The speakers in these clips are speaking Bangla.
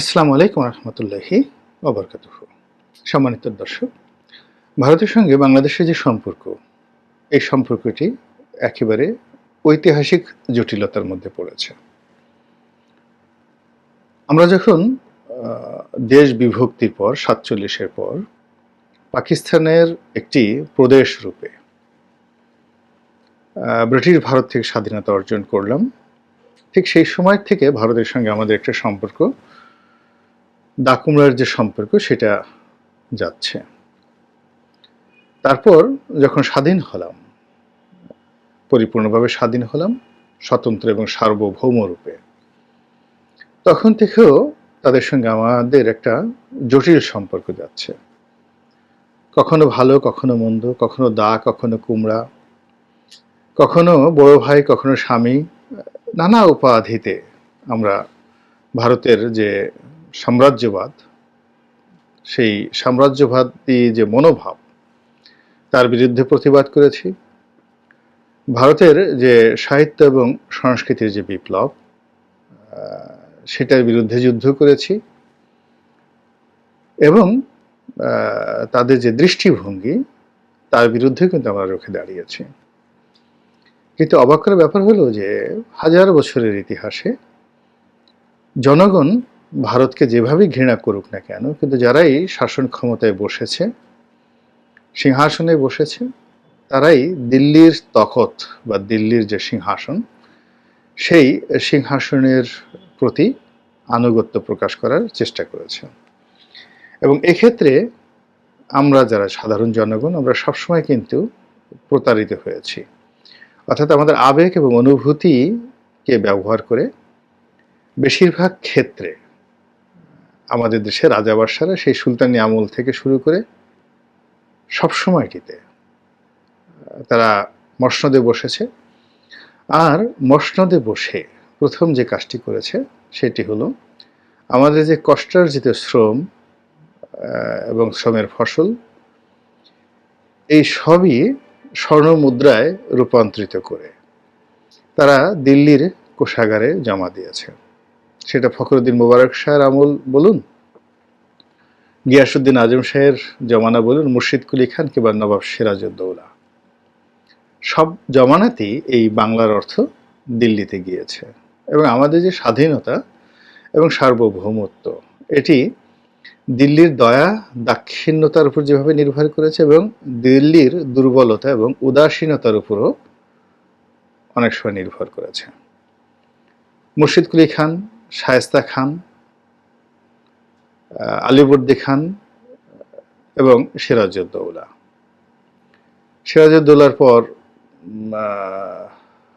আসসালামু আলাইকুম রহমতুল্লাহি ওবরকাত সম্মানিত দর্শক, ভারতের সঙ্গে বাংলাদেশের যে সম্পর্ক, এই সম্পর্কটি একেবারে ঐতিহাসিক জটিলতার মধ্যে পড়েছে। আমরা যখন দেশ বিভক্তির পর, সাতচল্লিশের পর, পাকিস্তানের একটি প্রদেশ রূপে ব্রিটিশ ভারত থেকে স্বাধীনতা অর্জন করলাম, ঠিক সেই সময় থেকে ভারতের সঙ্গে আমাদের একটা সম্পর্ক দাকুমড়ার যে সম্পর্ক, সেটা যাচ্ছে। তারপর যখন স্বাধীন হলাম, পরিপূর্ণভাবে স্বাধীন হলাম, স্বতন্ত্র এবং সার্বভৌম রূপে, তখন থেকেও তাদের সঙ্গে আমাদের একটা জটিল সম্পর্ক যাচ্ছে। কখনো ভালো, কখনো মন্দ, কখনো দা, কখনো কুমড়া, কখনো বড় ভাই, কখনো স্বামী, নানা উপাধিতে আমরা ভারতের যে সাম্রাজ্যবাদ, সেই সাম্রাজ্যবাদী যে মনোভাব, তার বিরুদ্ধে প্রতিবাদ করেছি। ভারতের যে সাহিত্য এবং সংস্কৃতির যে বিপ্লব সেটার বিরুদ্ধে যুদ্ধ করেছি এবং তাদের যে দৃষ্টিভঙ্গি, তার বিরুদ্ধে কিন্তু আমরা রুখে দাঁড়িয়েছি। কিন্তু অবাক করার ব্যাপার হলো যে, হাজার বছরের ইতিহাসে জনগণ ভারতকে যেভাবেই ঘৃণা করুক না কেন, কিন্তু যারাই শাসন ক্ষমতায় বসেছে, সিংহাসনে বসেছে, তারাই দিল্লির তখত বা দিল্লির যে সিংহাসন, সেই সিংহাসনের প্রতি আনুগত্য প্রকাশ করার চেষ্টা করেছে। এবং এক্ষেত্রে আমরা যারা সাধারণ জনগণ, আমরা সবসময় কিন্তু প্রতারিত হয়েছি। অর্থাৎ আমাদের আবেগ এবং অনুভূতিকে ব্যবহার করে বেশিরভাগ ক্ষেত্রে আমাদের দেশের রাজাবাসারা সেই সুলতানি আমল থেকে শুরু করে সব সময়টিতে তারা মসনদে বসেছে। আর মসনদে বসে প্রথম যে কাজটি করেছে সেটি হলো আমাদের যে কষ্টার্জিত শ্রম এবং শ্রমের ফসল, এই সবই স্বর্ণ মুদ্রায় রূপান্তরিত করে তারা দিল্লির কোষাগারে জমা দিয়েছে। সেটা ফখরুদ্দিন মোবারক শাহের আমল বলুন গিয়াসুদ্দিন আজম শাহের জমানা বলুন, মুর্শিদ কুলি খান কিংবা নবাব সিরাজউদ্দৌলা। সব জমানাতেই এই বাংলার অর্থ দিল্লিতে গিয়েছে। এবং আমাদের যে স্বাধীনতা এবং সার্বভৌমত্ব, এটি দিল্লির দয়া, দাক্ষিণ্যতার উপর যেভাবে নির্ভর করেছে এবং দিল্লির দুর্বলতা এবং উদাসীনতার উপরও অনেক সময় নির্ভর করেছে। মুর্শিদ কুলি খান শায়েস্তা খান আহ, আলিবর্দি খান এবং সিরাজউদ্দৌলা। সিরাজউদ্দৌলার পর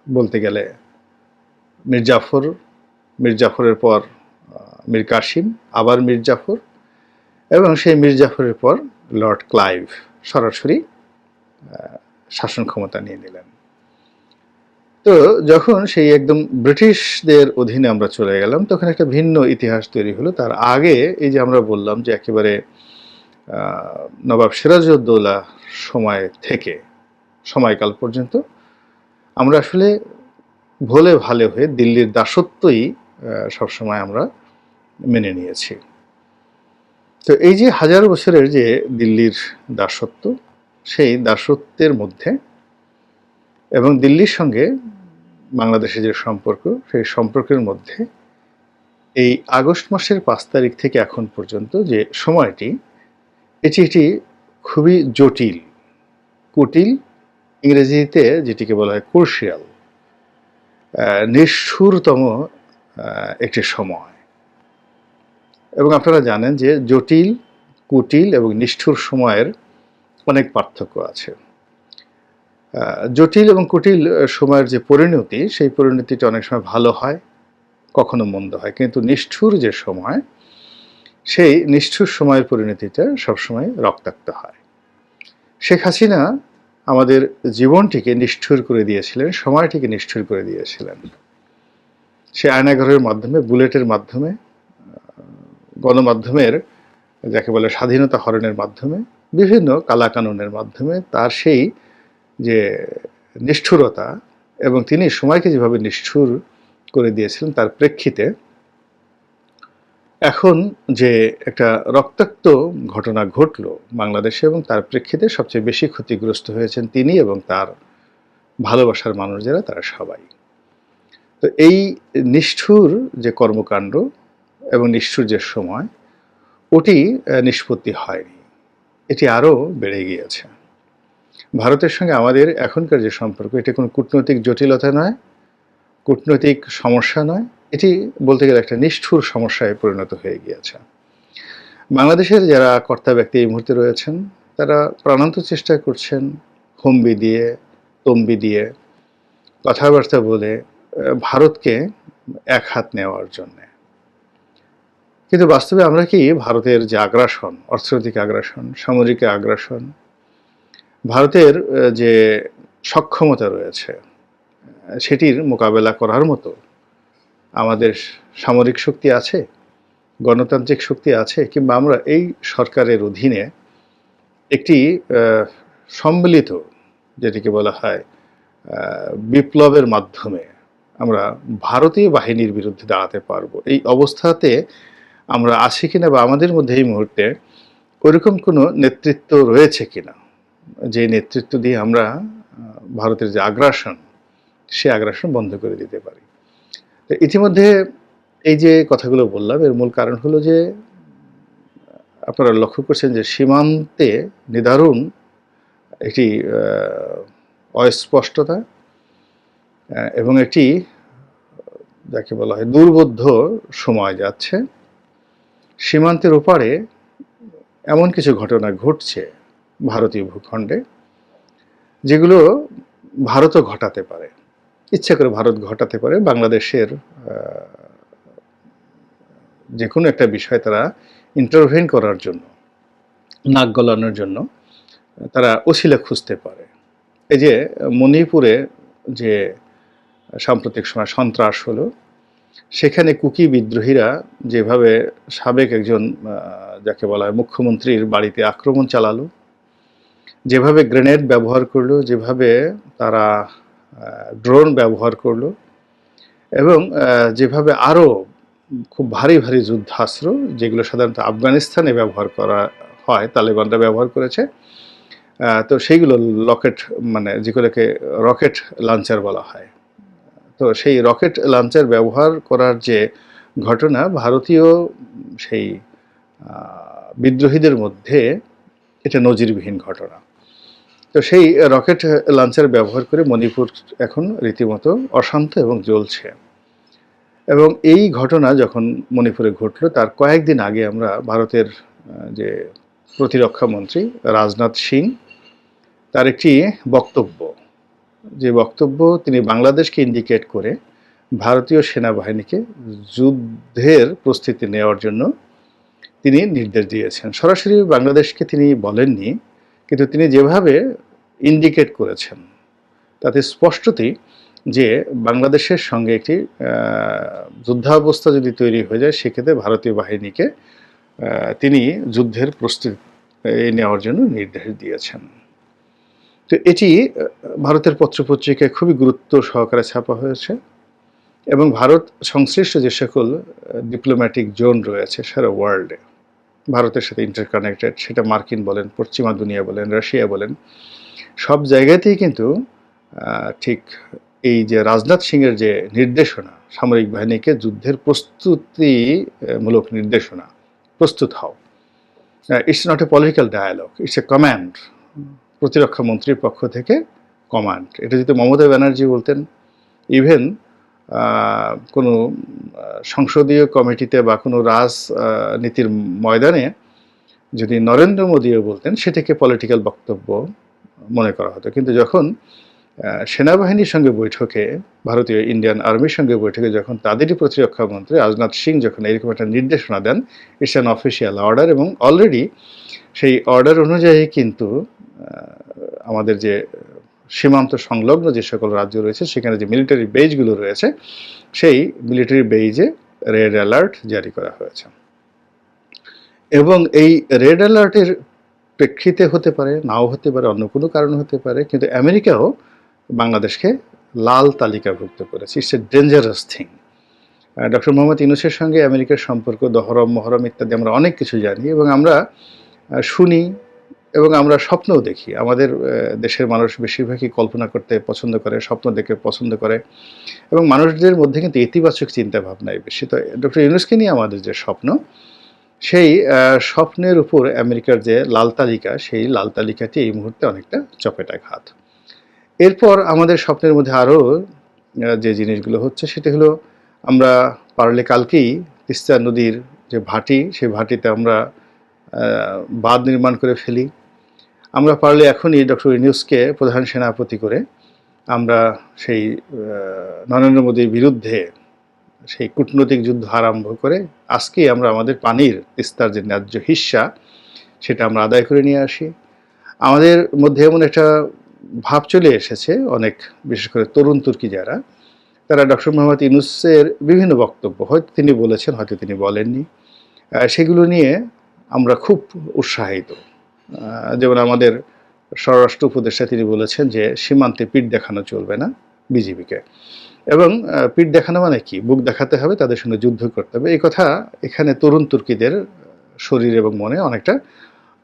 বলতে গেলে মির্জাফর মির্জাফরের পর মীর কাসিম আবার মির্জাফর এবং সেই মির্জাফরের পর লর্ড ক্লাইভ সরাসরি শাসন ক্ষমতা নিয়ে নিলেন। তো যখন সেই একদম ব্রিটিশদের অধীনে আমরা চলে গেলাম, তখন একটা ভিন্ন ইতিহাস তৈরি হলো। তার আগে এই যে আমরা বললাম যে একেবারে নবাব সিরাজউদ্দৌলা সময় থেকে, সময়কাল পর্যন্ত, আমরা আসলে ভোলে ভালে হয়ে দিল্লির দাসত্বই সবসময় আমরা মেনে নিয়েছি। তো এই যে হাজার বছরের যে দিল্লির দাসত্ব, সেই দাসত্বের মধ্যে এবং দিল্লির সঙ্গে বাংলাদেশের যে সম্পর্ক, সেই সম্পর্কের মধ্যে এই আগস্ট মাসের পাঁচ তারিখ থেকে এখন পর্যন্ত যে সময়টি, এটি এটি খুবই জটিল, কুটিল ইংরেজিতে যেটিকে বলা হয় কোর্শিয়াল নিষ্ঠুরতম একটি সময়। এবং আপনারা জানেন যে জটিল, কুটিল এবং নিষ্ঠুর সময়ের অনেক পার্থক্য আছে। জটিল এবং কুটিল সময়ের যে পরিণতি, সেই পরিণতিটা অনেক সময় ভালো হয়, কখনো মন্দ হয়। কিন্তু নিষ্ঠুর যে সময়, সেই নিষ্ঠুর সময়ের পরিণতিটা সবসময় রক্তাক্ত হয়। শেখ হাসিনা আমাদের জীবনটিকে নিষ্ঠুর করে দিয়েছিলেন, সময়টিকে নিষ্ঠুর করে দিয়েছিলেন। সে আয়নাঘরের মাধ্যমে, বুলেটের মাধ্যমে গণমাধ্যমের, যাকে বলে স্বাধীনতা হরণের মাধ্যমে, বিভিন্ন কালাকানুনের মাধ্যমে, তার সেই যে নিষ্ঠুরতা এবং তিনি সময়কে যেভাবে নিষ্ঠুর করে দিয়েছিলেন তার প্রেক্ষিতে এখন যে একটা রক্তাক্ত ঘটনা ঘটলো বাংলাদেশে এবং তার প্রেক্ষিতে সবচেয়ে বেশি ক্ষতিগ্রস্ত হয়েছেন তিনি এবং তার ভালোবাসার মানুষ যারা তারা সবাই। তো এই নিষ্ঠুর যে কর্মকাণ্ড এবং নিষ্ঠুর যে সময়, ওটি নিষ্পত্তি হয়নি। এটি আরও বেড়ে গিয়েছে। ভারতের সঙ্গে আমাদের এখনকার যে সম্পর্ক, এটা কোনো কূটনৈতিক জটিলতা নয়, কূটনৈতিক সমস্যা নয়, এটি বলতে গেলে একটা নিষ্ঠুর সমস্যায় পরিণত হয়ে গিয়েছে। বাংলাদেশের যারা কর্তা ব্যক্তি এই মুহূর্তে রয়েছেন, তারা প্রাণান্ত চেষ্টা করছেন হুম্বি দিয়ে, তম্বি দিয়ে, কথাবার্তা বলে ভারতকে এক হাত নেওয়ার জন্যে। কিন্তু বাস্তবে আমরা কি ভারতের যে আগ্রাসন, অর্থনৈতিক আগ্রাসন, সামরিক আগ্রাসন ভারতের যে সক্ষমতা রয়েছে, সেটির মোকাবেলা করার মতো আমাদের সামরিক শক্তি আছে, গণতান্ত্রিক শক্তি আছে, কিংবা আমরা এই সরকারের অধীনে একটি সম্মিলিত যেটিকে বলা হয় বিপ্লবের মাধ্যমে আমরা ভারতীয় বাহিনীর বিরুদ্ধে দাঁড়াতে পারব। এই অবস্থাতে আমরা আছি কিনা বা আমাদের মধ্যে এই মুহূর্তে ওইরকম কোনো নেতৃত্ব রয়েছে কিনা? যে নেতৃত্ব দিয়ে আমরা ভারতের যে আগ্রাসন, সে আগ্রাসন বন্ধ করে দিতে পারি। ইতিমধ্যে এই যে কথাগুলো বললাম, এর মূল কারণ হলো যে, আপনারা লক্ষ্য করছেন যে সীমান্তে নিদারুণ একটি অস্পষ্টতা এবং একটি, যাকে বলা হয় দুর্বোধ্য সময় যাচ্ছে। সীমান্তের ওপারে এমন কিছু ঘটনা ঘটছে ভারতীয় ভূখণ্ডে, যেগুলো ভারতও ঘটাতে পারে। ইচ্ছা করে ভারত ঘটাতে পারে। বাংলাদেশের যে কোনো একটা বিষয় তারা ইন্টারভেন করার জন্য, নাক গলানোর জন্য, তারা ওসিলা খুঁজতে পারে। এই যে মণিপুরে যে সাম্প্রতিক সময় সন্ত্রাস হলো, সেখানে কুকি বিদ্রোহীরা যেভাবে সাবেক একজন যাকে বলা হয় মুখ্যমন্ত্রীর বাড়িতে আক্রমণ চালালো যেভাবে গ্রেনেড ব্যবহার করল, যেভাবে তারা ড্রোন ব্যবহার করল এবং যেভাবে আরও খুব ভারী ভারী যুদ্ধাস্ত্র, যেগুলো সাধারণত আফগানিস্তানে ব্যবহার করা হয়, তালেবানরা ব্যবহার করেছে তো সেইগুলো লকেট মানে যেগুলোকে রকেট লঞ্চার বলা হয়। তো সেই রকেট লঞ্চার ব্যবহার করার যে ঘটনা, ভারতীয় সেই বিদ্রোহীদের মধ্যে এটা নজিরবিহীন ঘটনা। তো সেই রকেট লঞ্চার ব্যবহার করে মণিপুর এখন রীতিমতো অশান্ত এবং জ্বলছে। এবং এই ঘটনা যখন মণিপুরে ঘটলো, তার কয়েকদিন আগে আমরা ভারতের যে প্রতিরক্ষা মন্ত্রী রাজনাথ সিং, তার একটি বক্তব্য, যে বক্তব্য তিনি বাংলাদেশকে ইন্ডিকেট করে ভারতীয় সেনাবাহিনীকে যুদ্ধের প্রস্তুতি নেওয়ার জন্য তিনি নির্দেশ দিয়েছেন। সরাসরি বাংলাদেশকে তিনি বলেননি কিন্তু তিনি যেভাবে ইন্ডিকেট করেছেন, তাতে স্পষ্টতই যে বাংলাদেশের সঙ্গে একটি যুদ্ধাবস্থা যদি তৈরি হয়ে যায়, সেক্ষেত্রে ভারতীয় বাহিনীকে তিনি যুদ্ধের প্রস্তুতি নেওয়ার জন্য নির্দেশ দিয়েছেন। তো এটি ভারতের পত্রপত্রিকায় খুবই গুরুত্ব সহকারে ছাপা হয়েছে এবং ভারত সংশ্লিষ্ট যে সকল ডিপ্লোম্যাটিক জোন রয়েছে, সারা ওয়ার্ল্ডে ভারতের সাথে ইন্টারকানেক্টেড সেটা মার্কিন বলেন, পশ্চিমা দুনিয়া বলেন, রাশিয়া বলেন, সব জায়গাতেই কিন্তু ঠিক এই যে রাজনাথ সিংয়ের যে নির্দেশনা, সামরিক বাহিনীকে যুদ্ধের প্রস্তুতিমূলক নির্দেশনা, প্রস্তুত হও। It's not a political dialogue it's a command প্রতিরক্ষা মন্ত্রীর পক্ষ থেকে কমান্ড এটা যদি মমতা ব্যানার্জি বলতেন ইভেন কোনো সংসদীয় কমিটিতে বা কোনো রাজনীতির ময়দানে যদি নরেন্দ্র মোদীও বলতেন, সেটাকে পলিটিক্যাল বক্তব্য মনে করা হতো। কিন্তু যখন সেনাবাহিনীর সঙ্গে বৈঠকে, ভারতীয় ইন্ডিয়ান আর্মির সঙ্গে বৈঠকে যখন তাদেরই প্রতিরক্ষা মন্ত্রী রাজনাথ সিং যখন এরকম একটা নির্দেশনা দেন ইটস অ্যান অফিসিয়াল অর্ডার এবং অলরেডি সেই অর্ডার অনুযায়ী কিন্তু আমাদের যে সীমান্ত সংলগ্ন যে সকল রাজ্য রয়েছে, সেখানে যে মিলিটারি বেজগুলো রয়েছে, সেই মিলিটারি বেজে রেড অ্যালার্ট জারি করা হয়েছে। এবং এই রেড অ্যালার্টের প্রেক্ষিতে হতে পারে, নাও হতে পারে, অন্য কোনো কারণ হতে পারে, কিন্তু আমেরিকাও বাংলাদেশকে লাল তালিকাভুক্ত করেছে। It's a dangerous thing doctor Mohammad ইউনুসের সঙ্গে আমেরিকার সম্পর্ক, দহরম, মহরম ইত্যাদি আমরা অনেক কিছু জানি এবং আমরা শুনি এবং আমরা স্বপ্নও দেখি। আমাদের দেশের মানুষ বেশিরভাগই কল্পনা করতে পছন্দ করে, স্বপ্ন দেখে পছন্দ করে এবং মানুষদের মধ্যে কিন্তু ইতিবাচক চিন্তা ভাবনাই বেশি। তো, ডক্টর ইউনুসকে নিয়ে আমাদের যে স্বপ্ন, সেই স্বপ্নের উপর আমেরিকার যে লাল তালিকা, সেই লাল তালিকাটি এই মুহূর্তে অনেকটা চপেটাঘাত। এরপর আমাদের স্বপ্নের মধ্যে আরও যে জিনিসগুলো হচ্ছে, সেটা হলো আমরা পারলে কালকেই তিস্তা নদীর যে ভাটি, সেই ভাটিতে আমরা বাঁধ নির্মাণ করে ফেলি। আমরা পারলে এখনই ডক্টর ইউনুসকে প্রধান সেনাপতি করে আমরা সেই নরেন্দ্র মোদীর বিরুদ্ধে সেই কূটনৈতিক যুদ্ধ আরম্ভ করে আজকেই আমরা আমাদের পানির তিস্তার যে ন্যায্য হিস্সা, সেটা আমরা আদায় করে নিয়ে আসি। আমাদের মধ্যে এমন একটা ভাব চলে এসেছে, অনেক, বিশেষ করে তরুণ তুর্কি যারা, তারা ডক্টর মোহাম্মদ ইউনুসের বিভিন্ন বক্তব্য, হয়তো তিনি বলেছেন, হয়তো তিনি বলেননি। সেগুলো নিয়ে আমরা খুব উৎসাহিত। যেমন আমাদের স্বরাষ্ট্র উপদেষ্টা তিনি বলেছেন যে, সীমান্তে পিঠ দেখানো চলবে না বিজেপিকে এবং পিঠ দেখানো মানে কি? বুক দেখাতে হবে, তাদের সঙ্গে যুদ্ধ করতে হবে। এই কথা এখানে তরুণ তুর্কিদের শরীর এবং মনে অনেকটা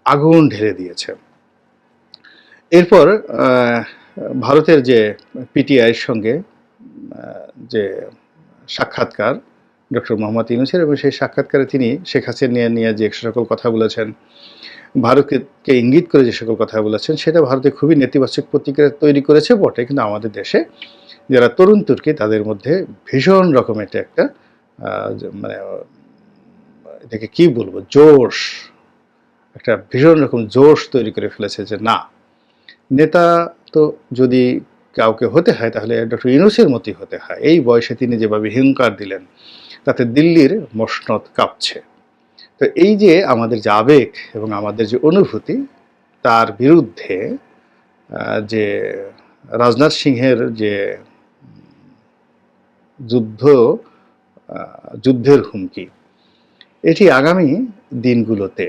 আগুন ঢেলে দিয়েছে। এরপর ভারতের যে পিটিআইয়ের সঙ্গে যে সাক্ষাৎকার ডক্টর মোহাম্মদ ইউনুসের এবং সেই সাক্ষাৎকারে তিনি শেখ হাসিনা নিয়ে যে সকল কথা বলেছেন, ভারতকে ইঙ্গিত করে যে সকল কথা বলেছেন, সেটা ভারতে খুবই নেতিবাচক প্রতিক্রিয়া তৈরি করেছে বটে। কিন্তু আমাদের দেশে যারা তরুণ তুর্কি, তাদের মধ্যে ভীষণ রকমের একটা মানে এটাকে কি বলব, জোশ, একটা ভীষণ রকম জোশ তৈরি করে ফেলেছে যে না, নেতা তো যদি কাউকে হতে হয় তাহলে ডক্টর ইউনুসের মতোই হতে হয়। এই বয়সে তিনি যেভাবে হিংকার দিলেন তাতে দিল্লির মসনদ কাঁপছে। তো এই যে আমাদের যে আবেগ এবং আমাদের যে অনুভূতি, তার বিরুদ্ধে যে রাজনাথ সিংহের যে যুদ্ধ যুদ্ধের হুমকি, এটি আগামী দিনগুলোতে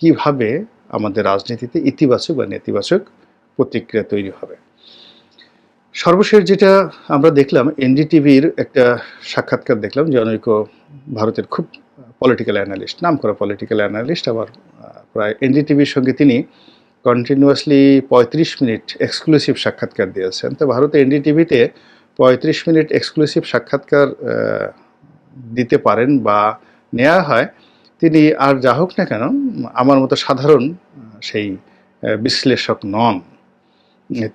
কীভাবে আমাদের রাজনীতিতে ইতিবাচক বা নেতিবাচক প্রতিক্রিয়া তৈরি হবে? সর্বশেষ যেটা আমরা দেখলাম, এনডিটিভির একটা সাক্ষাৎকার দেখলাম যে জনৈক ভারতের খুব পলিটিক্যাল অ্যানালিস্ট নাম করা পলিটিক্যাল অ্যানালিস্ট আবার প্রায় এনডিটিভির সঙ্গে তিনি কন্টিনিউয়াসলি পঁয়ত্রিশ মিনিট এক্সক্লুসিভ সাক্ষাৎকার দিয়েছেন। তো ভারতে এনডিটিভিতে পঁয়ত্রিশ মিনিট এক্সক্লুসিভ সাক্ষাৎকার দিতে পারেন বা নেওয়া হয়, তিনি আর যা হোক না কেন, আমার মতো সাধারণ সেই বিশ্লেষক নন।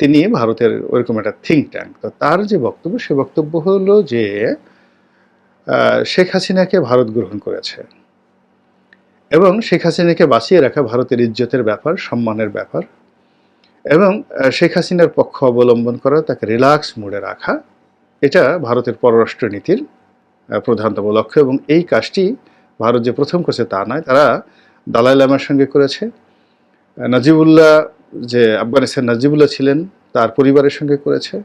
তিনি ভারতের ওইরকম একটা থিঙ্ক ট্যাঙ্ক তো তার যে বক্তব্য, সে বক্তব্য হলো যে শেখ হাসিনাকে ভারত গ্রহণ করেছে এবং শেখ হাসিনাকে বাঁচিয়ে রাখা ভারতের ইজ্জতের ব্যাপার, সম্মানের ব্যাপার এবং শেখ হাসিনার পক্ষ অবলম্বন করা, তাকে রিল্যাক্স মুডে রাখা, এটা ভারতের পররাষ্ট্র নীতির প্রধানতম লক্ষ্য এবং এই কাজটি ভারত যে প্রথম করেছে তা নয়, তারা দালাই লামার সঙ্গে করেছে। নাজিবুল্লাহ যে আফগানিস্তান নাজিবুল্লাহ ছিলেন, তার পরিবারের সঙ্গে করেছে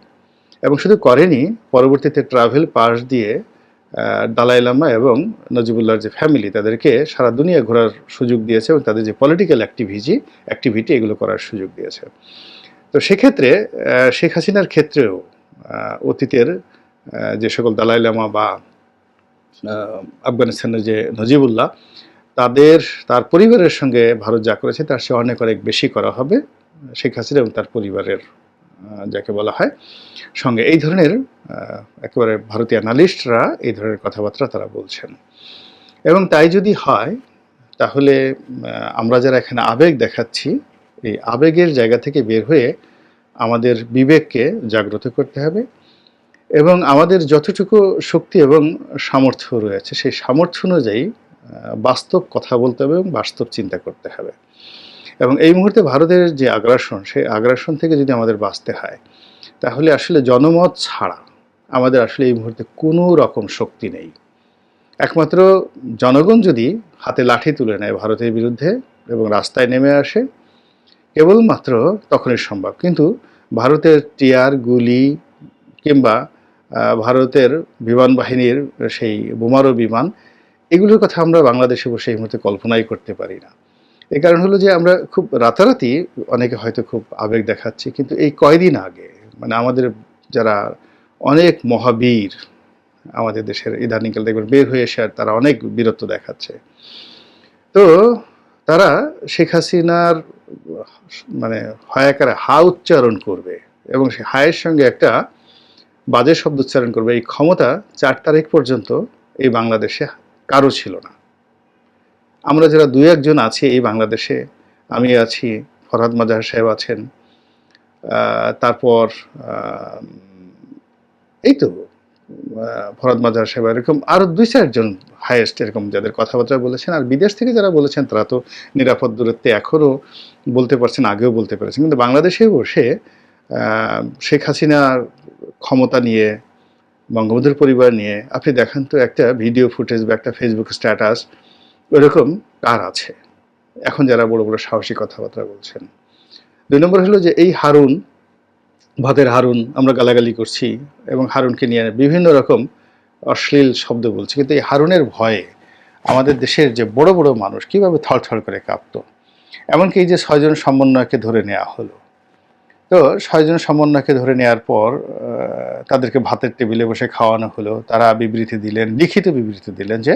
এবং শুধু করেনি, পরবর্তীতে ট্রাভেল পাস দিয়ে দালাই লামা এবং নজিবুল্লাহর যে ফ্যামিলি তাদেরকে সারা দুনিয়া ঘোরার সুযোগ দিয়েছে এবং তাদের যে পলিটিক্যাল অ্যাক্টিভিটি অ্যাক্টিভিটি এগুলো করার সুযোগ দিয়েছে। তো সেক্ষেত্রে শেখ হাসিনার ক্ষেত্রেও অতীতের যে সকল দালাই লামা বা আফগানিস্তানের যে নজিবুল্লাহ তাদের, তার পরিবারের সঙ্গে ভারত যা করেছে, তার সে অনেক অনেক বেশি করা হবে শেখ হাসিনা এবং তার পরিবারের যাকে বলা হয়। সঙ্গে এই ধরনের একেবারে ভারতীয় অ্যানালিস্টরা এই ধরনের কথাবার্তা তারা বলছেন। এবং তাই যদি হয়, তাহলে আমরা যারা এখানে আবেগ দেখাচ্ছি, এই আবেগের জায়গা থেকে বের হয়ে আমাদের বিবেককে জাগ্রত করতে হবে এবং আমাদের যতটুকু শক্তি এবং সামর্থ্য রয়েছে, সেই সামর্থ্য অনুযায়ী বাস্তব কথা বলতে হবে এবং বাস্তব চিন্তা করতে হবে। এবং এই মুহূর্তে ভারতের যে আগ্রাসন, সেই আগ্রাসন থেকে যদি আমাদের বাঁচতে হয়, তাহলে আসলে জনমত ছাড়া আমাদের আসলে এই মুহূর্তে কোনো রকম শক্তি নেই। একমাত্র জনগণ যদি হাতে লাঠি তুলে নেয় ভারতের বিরুদ্ধে এবং রাস্তায় নেমে আসে, কেবলমাত্র তখনই সম্ভব। কিন্তু ভারতের টিয়ার, গুলি কিংবা ভারতের বিমান বাহিনীর সেই বোমারো বিমান এগুলোর কথা আমরা বাংলাদেশে বসে এই মুহূর্তে কল্পনাই করতে পারি না। এই কারণ হলো যে আমরা খুব রাতারাতি অনেকে হয়তো খুব আবেগ দেখাচ্ছি, কিন্তু এই কয়দিন আগে মানে আমাদের যারা অনেক মহাবীর আমাদের দেশের ইদানিংকাল দেখবেন বের হয়ে এসে আর তারা অনেক বীরত্ব দেখাচ্ছে। তো তারা শেখ হাসিনার মানে হয়াকারে হা উচ্চারণ করবে এবং সে হায়ের সঙ্গে একটা বাজে শব্দ উচ্চারণ করবে। এই ক্ষমতা চার তারিখ পর্যন্ত এই বাংলাদেশে কারও ছিল না। আমরা যারা দু একজন আছি এই বাংলাদেশে, আমি আছি, ফরহাদ মাজার সাহেব আছেন তারপর এই তো ফরহাদ মাজার সাহেব, এরকম আরও দুই চারজন হায়েস্ট এরকম যাদের কথাবার্তা বলেছেন আর বিদেশ থেকে যারা বলেছেন, তারা তো নিরাপদ দূরত্বে এখনও বলতে পারছেন, আগেও বলতে পেরেছেন। কিন্তু বাংলাদেশে বসে শেখ হাসিনার ক্ষমতা নিয়ে বঙ্গবন্ধুর পরিবার নিয়ে আপনি দেখান তো একটা ভিডিও ফুটেজ বা একটা ফেসবুক স্ট্যাটাস ওরকম কার আছে? এখন যারা বড় বড় সাহসী কথাবার্তা বলছেন। দুই নম্বর হলো যে এই হারুন ভাতের হারুন আমরা গালাগালি করছি এবং হারুনকে নিয়ে বিভিন্ন রকম অশ্লীল শব্দ বলছি। কিন্তু এই হারুনের ভয়ে আমাদের দেশের যে বড় বড় মানুষ কীভাবে থরথর করে কাঁপতো? এমনকি এই যে ছয়জন সমন্বয়কে ধরে নেওয়া হলো তো ছয়জন সমন্বয়কে ধরে নেওয়ার পর তাদেরকে ভাতের টেবিলে বসে খাওয়ানো হলো। তারা বিবৃতি দিলেন, লিখিত বিবৃতি দিলেন যে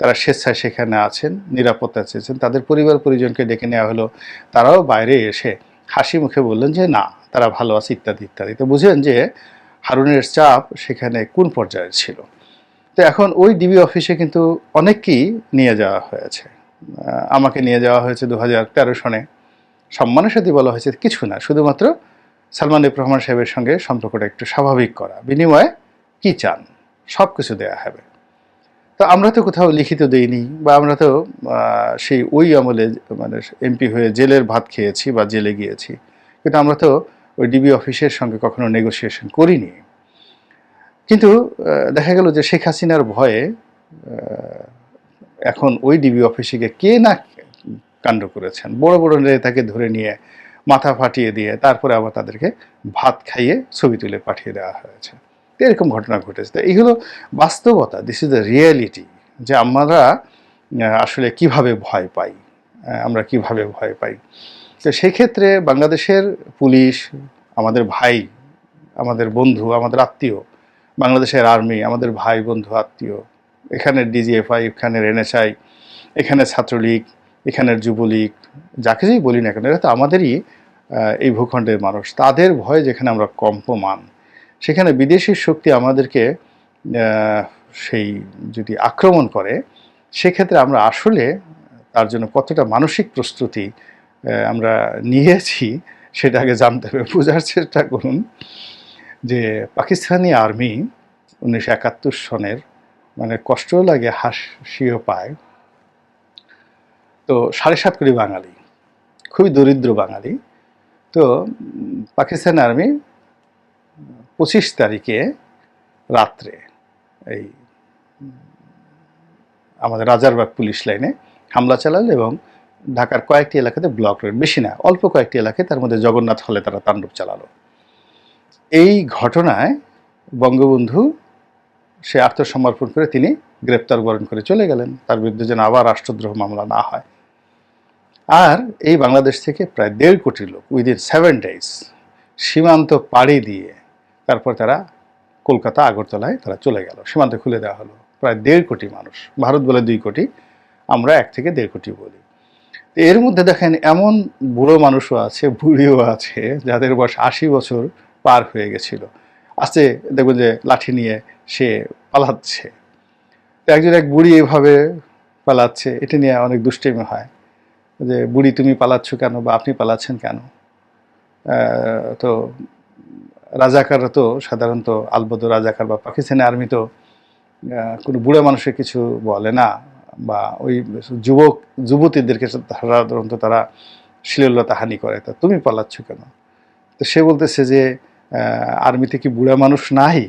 তারা স্বেচ্ছায় সেখানে আছেন নিরাপত্তা চেয়েছেন তাদের পরিবার পরিজনকে ডেকে নেওয়া হলো। তারাও বাইরে এসে হাসি মুখে বললেন যে, না, তারা ভালো আছে, ইত্যাদি ইত্যাদি। তো বুঝলেন যে হারুনের চাপ সেখানে কোন পর্যায়ে ছিল? তো এখন ওই ডিবি অফিসে কিন্তু অনেককেই নিয়ে যাওয়া হয়েছে। আমাকে নিয়ে যাওয়া হয়েছে দু হাজার তেরো সনে। সম্মানের সাথে বলা হয়েছে, কিছু না। শুধুমাত্র সালমান এফ রহমান সাহেবের সঙ্গে সম্পর্কটা একটু স্বাভাবিক করা। বিনিময়ে কি চান? সব কিছু দেওয়া হবে। তো আমরা তো কোথাও লিখিত দেইনি বা আমরা তো সেই ওই আমলে মানে এমপি হয়ে জেলের ভাত খেয়েছি বা জেলে গিয়েছি। কিন্তু আমরা তো ওই ডিবি অফিসের সঙ্গে কখনো নেগোসিয়েশন করিনি। কিন্তু দেখা গেল যে শেখ হাসিনার ভয়ে এখন ওই ডিবি অফিসে গিয়ে কে না কাণ্ড করেছেন। বড় বড় নেতাকে ধরে নিয়ে মাথা ফাটিয়ে দিয়ে তারপরে আবার তাদেরকে ভাত খাইয়ে ছবি তুলে পাঠিয়ে দেওয়া হয়েছে। তো এরকম ঘটনা ঘটেছে। তো এই হলো বাস্তবতা। দিস ইজ দ্য রিয়েলিটি যে আমরা আসলে কীভাবে ভয় পাই আমরা কীভাবে ভয় পাই। তো সেই ক্ষেত্রে বাংলাদেশের পুলিশ, আমাদের ভাই, আমাদের বন্ধু, আমাদের আত্মীয়, বাংলাদেশের আর্মি, আমাদের ভাই, বন্ধু, আত্মীয়, এখানের ডিজিএফআই এখানের এনএসআই এখানে ছাত্রলীগ এখানের যুবলীগ, যাকে যেই বলি না কেন, এরা তো আমাদেরই এই ভূখণ্ডের মানুষ। তাদের ভয়ে যেখানে আমরা কম্পমান। সেখানে বিদেশি শক্তি আমাদেরকে সেই যদি আক্রমণ করে, সেক্ষেত্রে আমরা আসলে তার জন্য কতটা মানসিক প্রস্তুতি আমরা নিয়েছি, সেটা আগে জানতে হবে। বোঝার চেষ্টা করুন যে পাকিস্তানি আর্মি উনিশশো একাত্তর সনের মানে কষ্টও লাগে হাসিও পায়। তো সাড়ে সাত কোটি বাঙালি, খুবই দরিদ্র বাঙালি। তো পাকিস্তান আর্মি পঁচিশ তারিখে রাত্রে এই আমাদের রাজারবাগ পুলিশ লাইনে হামলা চালাল এবং ঢাকার কয়েকটি এলাকাতে ব্লক রোড বেশি না, অল্প কয়েকটি এলাকায় তার মধ্যে জগন্নাথ হলে তারা তাণ্ডব চালালো। এই ঘটনায় বঙ্গবন্ধু সে আত্মসমর্পণ করে তিনি গ্রেপ্তার বরণ করে চলে গেলেন। তার বিরুদ্ধে যেন আবার রাষ্ট্রদ্রোহ মামলা না হয়। আর এই বাংলাদেশ থেকে প্রায় দেড় কোটি লোক উইদিন সেভেন ডেজ সীমান্ত পাড়ি দিয়ে তারপর তারা কলকাতা, আগরতলায় তারা চলে গেল। সীমান্ত খুলে দেওয়া হলো। প্রায় দেড় কোটি মানুষ। ভারত বলে দুই কোটি, আমরা এক থেকে দেড় কোটি বলি। এর মধ্যে দেখেন, এমন বুড়ো মানুষও আছে, বুড়িও আছে, যাদের বয়স আশি বছর পার হয়ে গেছিল। আস্তে দেখবেন যে লাঠি নিয়ে সে পালাচ্ছে। একজন এক বুড়ি এভাবে পালাচ্ছে, এটা নিয়ে অনেক দুষ্টিমি হয়। যে, বুড়ি, তুমি পালাচ্ছ কেন বা আপনি পালাচ্ছেন কেন? তো রাজাকাররা তো সাধারণত আলবদ রাজাকার বা পাকিস্তানি আর্মি তো কোনো বুড়ো মানুষের কিছু বলে না বা ওই যুবক, যুবতীদেরকে সাধারণত তারা শ্লীলতা হানি করে। তা তুমি পালাচ্ছ কেন? তো সে বলতেছে যে আর্মিতে কি বুড়া মানুষ নাই?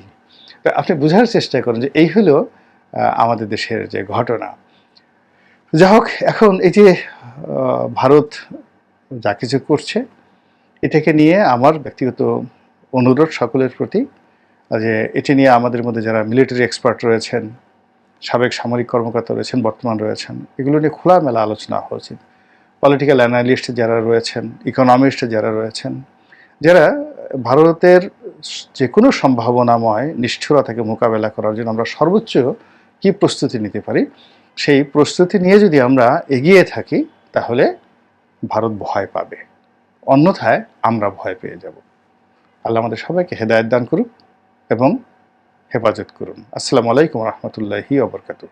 আপনি বোঝার চেষ্টা করেন যে, এই হলো আমাদের দেশের যে ঘটনা। যা হোক এখন এই যে ভারত যা কিছু করছে, এটাকে নিয়ে আমার ব্যক্তিগত অনুরোধ সকলের প্রতি যে এটি নিয়ে আমাদের মধ্যে যারা মিলিটারি এক্সপার্ট রয়েছেন, সাবেক সামরিক কর্মকর্তা রয়েছেন, বর্তমান রয়েছেন, এগুলো নিয়ে খোলামেলা আলোচনা হওয়া উচিত। পলিটিক্যাল অ্যানালিস্ট যারা রয়েছেন ইকোনমিস্ট যারা রয়েছেন, যারা ভারতের যে কোনো সম্ভাবনাময় নিষ্ঠুরতাকে মোকাবেলা করার জন্য আমরা সর্বোচ্চ কি প্রস্তুতি নিতে পারি, সেই প্রস্তুতি নিয়ে যদি আমরা এগিয়ে থাকি তাহলে ভারত ভয় পাবে। অন্যথায় আমরা ভয় পেয়ে যাব। আল্লাহ আমাদের সবাইকে হেদায়ত দান করুক এবং হেফাজত করুন। আসসালামু আলাইকুম রহমতুল্লাহি ওবরকাতুহ